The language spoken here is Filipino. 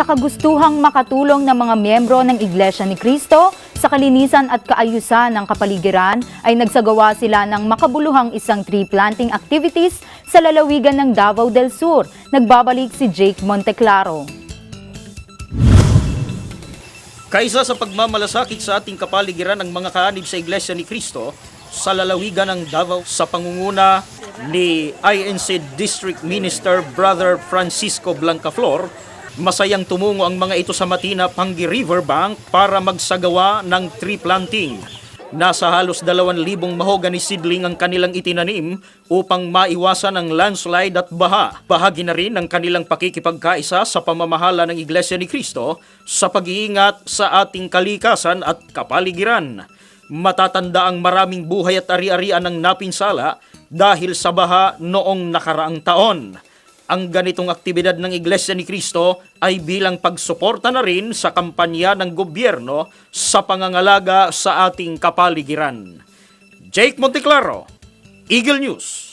sa kagustuhang makatulong ng mga miyembro ng Iglesia ni Cristo sa kalinisan at kaayusan ng kapaligiran ay nagsagawa sila ng makabuluhang isang tree planting activities sa lalawigan ng Davao del Sur. Nagbabalik si Jake Monteclaro. Kaisa sa pagmamalasakit sa ating kapaligiran ng mga kaanib sa Iglesia ni Cristo sa lalawigan ng Davao sa pangunguna ni INC District Minister Brother Francisco Blancaflor, masayang tumungo ang mga ito sa Matina, Pangi Riverbank para magsagawa ng tree planting. Nasa halos 2,000 mahogany seedling ang kanilang itinanim upang maiwasan ang landslide at baha. Bahagi na rin ng kanilang pakikipagkaisa sa pamamahala ng Iglesia ni Cristo sa pag-iingat sa ating kalikasan at kapaligiran. Matatanda ang maraming buhay at ari-arian ng napinsala dahil sa baha noong nakaraang taon. Ang ganitong aktibidad ng Iglesia ni Cristo ay bilang pagsuporta na rin sa kampanya ng gobyerno sa pangangalaga sa ating kapaligiran. Jake Monteclaro, Eagle News.